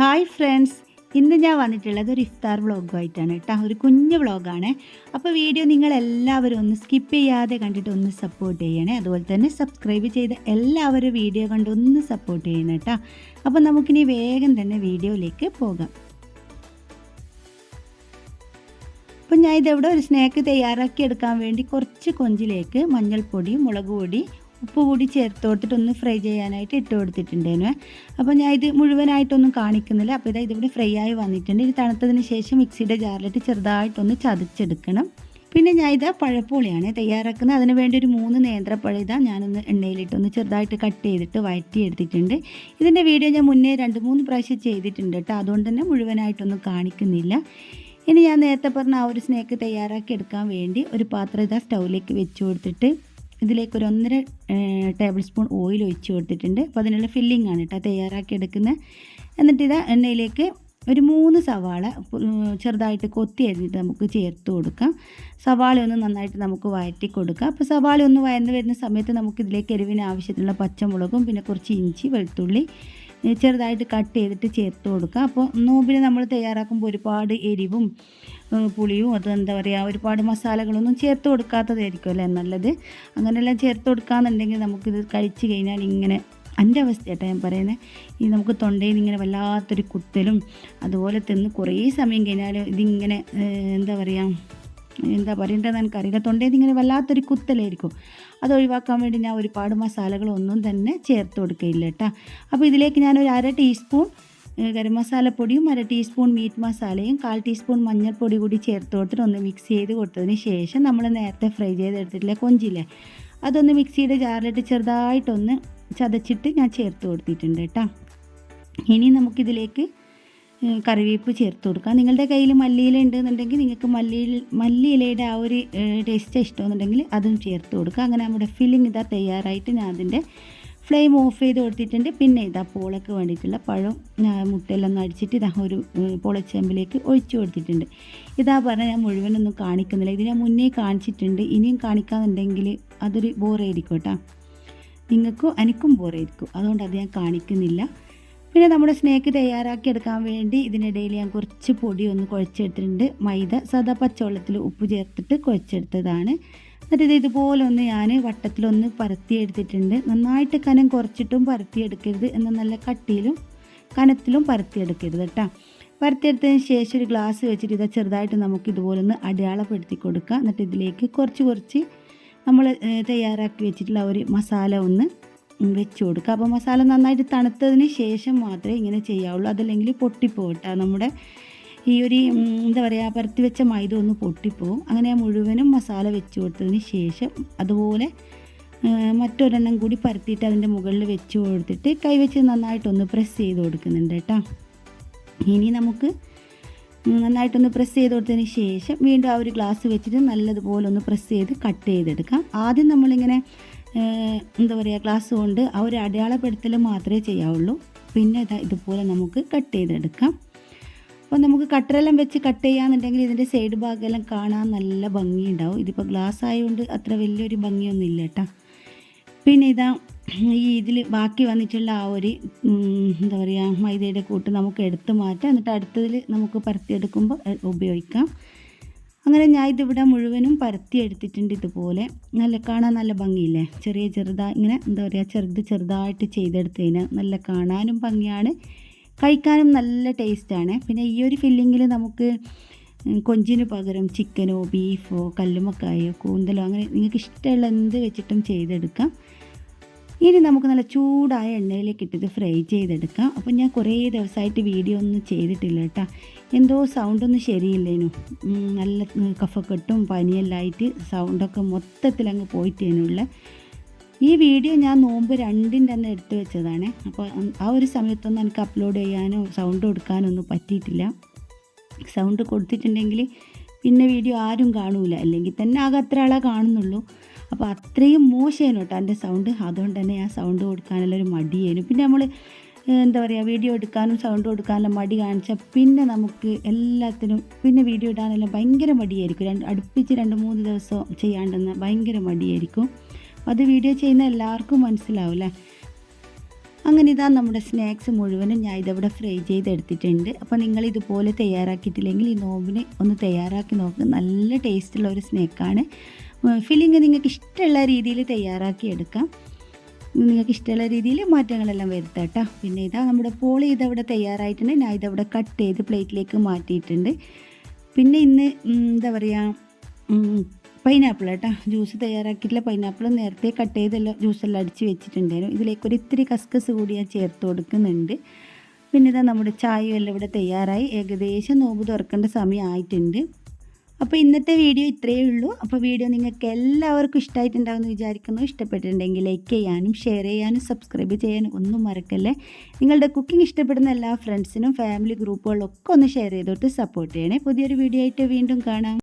Hi friends ഇന്ന് ഞാൻ വന്നിട്ടുള്ളത് ഒരു ഇഫ്താർ വ്ളോഗുമായിട്ടാണ് കേട്ടോ. ഒരു കുഞ്ഞു വ്ളോഗാണ് അപ്പോൾ വീഡിയോ നിങ്ങൾ എല്ലാവരും ഒന്ന് സ്കിപ്പ് ചെയ്യാതെ കണ്ടിട്ട് ഒന്ന് സപ്പോർട്ട് ചെയ്യണേ. അതുപോലെ തന്നെ സബ്സ്ക്രൈബ് ചെയ്ത് എല്ലാവരും വീഡിയോ കണ്ട് ഒന്ന് സപ്പോർട്ട് ചെയ്യണം കേട്ടോ. അപ്പോൾ നമുക്കിനി വേഗം തന്നെ വീഡിയോയിലേക്ക് പോകാം. അപ്പം ഞാൻ ഇതെവിടെ ഒരു സ്നാക്ക് തയ്യാറാക്കി എടുക്കാൻ വേണ്ടി കുറച്ച് കൊഞ്ചിലേക്ക് മഞ്ഞൾപ്പൊടി മുളക് പൊടി ഉപ്പ് കൂടി ചേർത്ത് കൊടുത്തിട്ട് ഒന്ന് ഫ്രൈ ചെയ്യാനായിട്ട് ഇട്ട് കൊടുത്തിട്ടുണ്ടേനു. അപ്പോൾ ഞാൻ ഇത് മുഴുവനായിട്ടൊന്നും കാണിക്കുന്നില്ല. അപ്പോൾ ഇതാ ഇതിവിടെ ഫ്രൈ ആയി വന്നിട്ടുണ്ട്. ഇത് തണുത്തതിന് ശേഷം മിക്സിയുടെ ജാറിലിട്ട് ചെറുതായിട്ടൊന്ന് ചതച്ചെടുക്കണം. പിന്നെ ഞാൻ ഇത് പഴപ്പുളിയാണ് തയ്യാറാക്കുന്നത്. അതിന് വേണ്ടി ഒരു മൂന്ന് നേന്ത്രപ്പഴ ഇതാ ഞാനൊന്ന് എണ്ണയിലിട്ടൊന്ന് ചെറുതായിട്ട് കട്ട് ചെയ്തിട്ട് വഴറ്റി എടുത്തിട്ടുണ്ട് ഇതിന്റെ വീഡിയോ ഞാൻ മുന്നേ രണ്ട് മൂന്ന് പ്രാവശ്യം ചെയ്തിട്ടുണ്ട് കേട്ടോ. അതുകൊണ്ട് തന്നെ മുഴുവനായിട്ടൊന്നും കാണിക്കുന്നില്ല. ഇനി ഞാൻ നേരത്തെ പറഞ്ഞ ആ ഒരു സ്നേക്ക് തയ്യാറാക്കി എടുക്കാൻ വേണ്ടി ഒരു പാത്രം ഇതാ സ്റ്റൗവിലേക്ക് വെച്ച് കൊടുത്തിട്ട് ഇതിലേക്ക് ഒരു ഒന്നര ടേബിൾ സ്പൂൺ ഓയിൽ ഒഴിച്ച് കൊടുത്തിട്ടുണ്ട്. അപ്പോൾ അതിനുള്ള ഫില്ലിംഗ് ആണ് കേട്ടോ തയ്യാറാക്കി എടുക്കുന്നത്. എന്നിട്ട് ഇത് എണ്ണയിലേക്ക് ഒരു മൂന്ന് സവാള ചെറുതായിട്ട് കൊത്തി അരിഞ്ഞിട്ട് നമുക്ക് ചേർത്ത് കൊടുക്കാം. സവാള ഒന്ന് നന്നായിട്ട് നമുക്ക് വഴറ്റി കൊടുക്കാം. അപ്പോൾ സവാള ഒന്ന് വയന്ന് വരുന്ന സമയത്ത് നമുക്ക് ഇതിലേക്ക് എരിവിന് ആവശ്യത്തിനുള്ള പച്ചമുളകും പിന്നെ കുറച്ച് ഇഞ്ചി വെളുത്തുള്ളി ചെറുതായിട്ട് കട്ട് ചെയ്തിട്ട് ചേർത്ത് കൊടുക്കുക അപ്പോൾ നോമ്പിന് നമ്മൾ തയ്യാറാക്കുമ്പോൾ ഒരുപാട് എരിവും പുളിയും അത് എന്താ പറയുക ഒരുപാട് മസാലകളൊന്നും ചേർത്ത് കൊടുക്കാത്തതായിരിക്കും അല്ലേ നല്ലത്? അങ്ങനെയെല്ലാം ചേർത്ത് കൊടുക്കാന്നുണ്ടെങ്കിൽ നമുക്കിത് കഴിച്ച് കഴിഞ്ഞാൽ ഇങ്ങനെ എന്റെ അവസ്ഥയായിട്ടാണ് ഞാൻ പറയുന്നത് ഈ നമുക്ക് തൊണ്ടയിൽ നിന്ന് ഇങ്ങനെ വല്ലാത്തൊരു കുത്തലും അതുപോലെ തിന്ന് കുറേ സമയം കഴിഞ്ഞാൽ ഇതിങ്ങനെ എന്താ പറയുക എന്താ പറയേണ്ടതെന്ന് എനിക്കറിയില്ല. തൊണ്ടയിൽ ഇങ്ങനെ വല്ലാത്തൊരു കുത്തലായിരിക്കും. അത് ഒഴിവാക്കാൻ വേണ്ടി ഞാൻ ഒരുപാട് മസാലകളൊന്നും തന്നെ ചേർത്ത് കൊടുക്കുകയില്ല കേട്ടോ. അപ്പോൾ ഇതിലേക്ക് ഞാൻ ഒരു അര ടീസ്പൂൺ ഗരം മസാലപ്പൊടിയും അര ടീസ്പൂൺ മീറ്റ് മസാലയും കാൽ ടീസ്പൂൺ മഞ്ഞൾപ്പൊടി കൂടി ചേർത്ത് കൊടുത്തിട്ട് ഒന്ന് മിക്സ് ചെയ്ത് കൊടുത്തതിന് ശേഷം നമ്മൾ നേരത്തെ ഫ്രൈ ചെയ്തെടുത്തിട്ടില്ലേ കൊഞ്ചില്ലേ? അതൊന്ന് മിക്സിയുടെ ജാറിലിട്ട് ചെറുതായിട്ടൊന്ന് ചതച്ചിട്ട് ഞാൻ ചേർത്ത് കൊടുത്തിട്ടുണ്ട് കേട്ടോ. ഇനി നമുക്കിതിലേക്ക് കറിവേപ്പ് ചേർത്ത് കൊടുക്കാം. നിങ്ങളുടെ കയ്യിൽ മല്ലിയില ഉണ്ടെന്നുണ്ടെങ്കിൽ നിങ്ങൾക്ക് മല്ലി മല്ലിയിലയുടെ ആ ഒരു ടേസ്റ്റ് ഇഷ്ടമെന്നുണ്ടെങ്കിൽ അതും ചേർത്ത് കൊടുക്കുക. അങ്ങനെ നമ്മുടെ ഫില്ലിംഗ് ഇതാ തയ്യാറായിട്ട് ഞാൻ അതിന്റെ ഫ്ലെയിം ഓഫ് ചെയ്ത് കൊടുത്തിട്ടുണ്ട്. പിന്നെ ഇതാ പോളക്ക് വേണ്ടിയിട്ടുള്ള പഴം മുട്ടയെല്ലാം അടിച്ചിട്ട് ഇതാ ഒരു പൊളച്ചെമ്പിലേക്ക് ഒഴിച്ചു കൊടുത്തിട്ടുണ്ട്. ഇതാ പറഞ്ഞാൽ ഞാൻ മുഴുവനൊന്നും കാണിക്കുന്നില്ല. ഇത് ഞാൻ മുന്നേ കാണിച്ചിട്ടുണ്ട്. ഇനിയും കാണിക്കാന്നുണ്ടെങ്കിൽ അതൊരു ബോറായിരിക്കും കേട്ടോ. നിങ്ങൾക്കും എനിക്കും ബോറായിരിക്കും അതുകൊണ്ട് അത് ഞാൻ കാണിക്കുന്നില്ല. പിന്നെ നമ്മുടെ സ്നേക്ക് തയ്യാറാക്കി എടുക്കാൻ വേണ്ടി ഇതിനിടയിൽ ഞാൻ കുറച്ച് പൊടി ഒന്ന് കുഴച്ചെടുത്തിട്ടുണ്ട്. മൈദ സദാ പച്ചവെള്ളത്തിൽ ഉപ്പ് ചേർത്തിട്ട് കുഴച്ചെടുത്തതാണ്. എന്നിട്ട് ഇത് ഇതുപോലെ ഒന്ന് ഞാൻ വട്ടത്തിലൊന്ന് പരത്തിയെടുത്തിട്ടുണ്ട് നന്നായിട്ട് കനം കുറച്ചിട്ടും പരത്തിയെടുക്കരുത് എന്നാൽ നല്ല കട്ടിയിലും കനത്തിലും പരത്തിയെടുക്കരുത് കേട്ടോ പരത്തിയെടുത്തതിന് ശേഷം ഒരു ഗ്ലാസ് വെച്ചിട്ട് ഇത് ചെറുതായിട്ട് നമുക്ക് ഇതുപോലെ ഒന്ന് അടയാളപ്പെടുത്തി കൊടുക്കുക എന്നിട്ട് ഇതിലേക്ക് കുറച്ച് കുറച്ച് നമ്മൾ തയ്യാറാക്കി വെച്ചിട്ടുള്ള ഒരു മസാല ഒന്ന് വെച്ച് കൊടുക്കുക അപ്പോൾ മസാല നന്നായിട്ട് തണുത്തതിന് ശേഷം മാത്രമേ ഇങ്ങനെ ചെയ്യാവുള്ളൂ. അതല്ലെങ്കിൽ പൊട്ടിപ്പോകട്ടെ നമ്മുടെ ഈ ഒരു എന്താ പറയുക പരത്തി വെച്ച മൈദ ഒന്ന് പൊട്ടിപ്പോവും. അങ്ങനെ മുഴുവനും മസാല വെച്ച് കൊടുത്തതിന് ശേഷം അതുപോലെ മറ്റൊരെണ്ണം കൂടി പരത്തിയിട്ട് അതിന്റെ മുകളിൽ വെച്ച് കൊടുത്തിട്ട് കൈവച്ച് നന്നായിട്ടൊന്ന് പ്രസ് ചെയ്ത് കൊടുക്കുന്നുണ്ട് കേട്ടോ. ഇനി നമുക്ക് നന്നായിട്ടൊന്ന് പ്രസ് ചെയ്ത് കൊടുത്തതിന് ശേഷം വീണ്ടും ആ ഒരു ഗ്ലാസ് വെച്ചിട്ട് നല്ലതുപോലെ ഒന്ന് പ്രസ് ചെയ്ത് കട്ട് ചെയ്തെടുക്കാം. ആദ്യം നമ്മളിങ്ങനെ എന്താ പറയുക ഗ്ലാസ് കൊണ്ട് ആ ഒരു അടയാളപ്പെടുത്തൽ മാത്രമേ ചെയ്യാവുള്ളൂ. പിന്നെ ഇതുപോലെ നമുക്ക് കട്ട് ചെയ്തെടുക്കാം. അപ്പോൾ നമുക്ക് കട്ടറെല്ലാം വെച്ച് കട്ട് ചെയ്യാന്നുണ്ടെങ്കിൽ ഇതിന്റെ സൈഡ് ഭാഗമെല്ലാം കാണാൻ നല്ല ഭംഗിയുണ്ടാവും. ഇതിപ്പോൾ ഗ്ലാസ് ആയതുകൊണ്ട് അത്ര വലിയൊരു ഭംഗിയൊന്നും ഇല്ല കേട്ടോ പിന്നെ ഇതാ ഈ ഇതിൽ ബാക്കി വന്നിട്ടുള്ള ആ ഒരു എന്താ പറയുക മൈദയുടെ കൂട്ട് നമുക്ക് എടുത്ത് മാറ്റാം. എന്നിട്ട് അടുത്തതിൽ നമുക്ക് പരത്തിയെടുക്കുമ്പോൾ ഉപയോഗിക്കാം. അങ്ങനെ ഞാൻ ഇതിവിടെ മുഴുവനും പരത്തി എടുത്തിട്ടുണ്ട് ഇതുപോലെ. നല്ല കാണാൻ നല്ല ഭംഗിയില്ലേ? ചെറിയ ചെറുതായി ഇങ്ങനെ എന്താ പറയുക ചെറുത് ചെറുതായിട്ട് ചെയ്തെടുത്തതിന് നല്ല കാണാനും ഭംഗിയാണ്. കഴിക്കാനും നല്ല ടേസ്റ്റാണ്. പിന്നെ ഈ ഒരു ഫില്ലിങ്ങിൽ നമുക്ക് കൊഞ്ചിന് പകരം ചിക്കനോ ബീഫോ കല്ലുമക്കായോ കൂന്തലോ അങ്ങനെ നിങ്ങൾക്ക് ഇഷ്ടമുള്ള എന്ത് വെച്ചിട്ടും ചെയ്തെടുക്കാം. ഇനി നമുക്ക് നല്ല ചൂടായ എണ്ണയിലേക്ക് ഇട്ടിട്ട് ഫ്രൈ ചെയ്തെടുക്കാം. അപ്പോൾ ഞാൻ കുറേ ദിവസമായിട്ട് വീഡിയോ ഒന്നും ചെയ്തിട്ടില്ല കേട്ടോ. എന്തോ സൗണ്ടൊന്നും ശരിയില്ലേനു. നല്ല കഫക്കെട്ടും പനിയെല്ലാം ആയിട്ട് സൗണ്ടൊക്കെ മൊത്തത്തിൽ അങ്ങ് പോയിട്ടേനുള്ള ഈ വീഡിയോ ഞാൻ നോമ്പ് രണ്ടിന്റെ തന്നെ എടുത്തു വെച്ചതാണ്. അപ്പോൾ ആ ഒരു സമയത്തൊന്നും എനിക്ക് അപ്ലോഡ് ചെയ്യാനോ സൗണ്ട് കൊടുക്കാനോ ഒന്നും പറ്റിയിട്ടില്ല. സൗണ്ട് കൊടുത്തിട്ടുണ്ടെങ്കിൽ പിന്നെ വീഡിയോ ആരും കാണൂല. അല്ലെങ്കിൽ തന്നെ ആകെ അത്ര ആളെ കാണുന്നുള്ളൂ. അപ്പോൾ അത്രയും മോശമായിരുന്നു കേട്ടോ എന്റെ സൗണ്ട് അതുകൊണ്ട് തന്നെ ഞാൻ സൗണ്ട് കൊടുക്കാനുള്ള ഒരു മടിയായിരുന്നു. പിന്നെ നമ്മൾ എന്താ പറയുക വീഡിയോ എടുക്കാനും സൗണ്ട് കൊടുക്കാനുള്ള മടി കാണിച്ചാൽ പിന്നെ നമുക്ക് എല്ലാത്തിനും പിന്നെ വീഡിയോ ഇടാനെല്ലാം ഭയങ്കര മടിയായിരിക്കും. രണ്ട് അടുപ്പിച്ച് രണ്ട് മൂന്ന് ദിവസം ചെയ്യാണ്ടെന്ന് ഭയങ്കര മടിയായിരിക്കും. അത് വീഡിയോ ചെയ്യുന്ന എല്ലാവർക്കും മനസ്സിലാവും അങ്ങനെ ഇതാ നമ്മുടെ സ്നാക്സ് മുഴുവനും ഞാൻ ഇതവിടെ ഫ്രൈ ചെയ്തെടുത്തിട്ടുണ്ട്. അപ്പോൾ നിങ്ങൾ ഇതുപോലെ തയ്യാറാക്കിയിട്ടില്ലെങ്കിൽ ഈ നോമ്പിന് ഒന്ന് തയ്യാറാക്കി നോക്ക്. നല്ല ടേസ്റ്റുള്ള ഒരു സ്നാക്കാണ് ഫില്ലിങ് നിങ്ങൾക്ക് ഇഷ്ടമുള്ള രീതിയിൽ തയ്യാറാക്കി എടുക്കാം. നിങ്ങൾക്ക് ഇഷ്ടമുള്ള രീതിയിൽ മാറ്റങ്ങളെല്ലാം വരുത്താം കേട്ടോ. പിന്നെ ഇതാ നമ്മുടെ പോളി ഇതവിടെ തയ്യാറായിട്ടുണ്ട്. ഞാൻ ഇതവിടെ കട്ട് ചെയ്ത് പ്ലേറ്റിലേക്ക് മാറ്റിയിട്ടുണ്ട്. പിന്നെ ഇന്ന് എന്താ പറയുക പൈനാപ്പിൾ കേട്ടോ ജ്യൂസ് തയ്യാറാക്കിയിട്ടുള്ള പൈനാപ്പിൾ നേരത്തെ കട്ട് ചെയ്തെല്ലാം ജ്യൂസെല്ലാം അടിച്ച് വെച്ചിട്ടുണ്ടായിരുന്നു. ഇതിലേക്ക് ഒരു ഇത്തിരി കസ്കസ് കൂടി ഞാൻ ചേർത്ത് കൊടുക്കുന്നുണ്ട്. പിന്നെ ഇതാ നമ്മുടെ ചായയും എല്ലാം ഇവിടെ തയ്യാറായി. ഏകദേശം നോമ്പ് തുറക്കേണ്ട സമയമായിട്ടുണ്ട് അപ്പോൾ ഇന്നത്തെ വീഡിയോ ഇത്രയേ ഉള്ളൂ. അപ്പോൾ വീഡിയോ നിങ്ങൾക്ക് എല്ലാവർക്കും ഇഷ്ടമായിട്ടുണ്ടാകുമെന്ന് വിചാരിക്കുന്നു. ഇഷ്ടപ്പെട്ടിട്ടുണ്ടെങ്കിൽ ലൈക്ക് ചെയ്യാനും ഷെയർ ചെയ്യാനും സബ്സ്ക്രൈബ് ചെയ്യാനും ഒന്നും മറക്കല്ലേ. നിങ്ങളുടെ കുക്കിംഗ് ഇഷ്ടപ്പെടുന്ന എല്ലാ ഫ്രണ്ട്സിനും ഫാമിലി ഗ്രൂപ്പുകളൊക്കെ ഒന്ന് ഷെയർ ചെയ്തോട്ട് സപ്പോർട്ട് ചെയ്യണേ. പുതിയൊരു വീഡിയോ ആയിട്ട് വീണ്ടും കാണാം.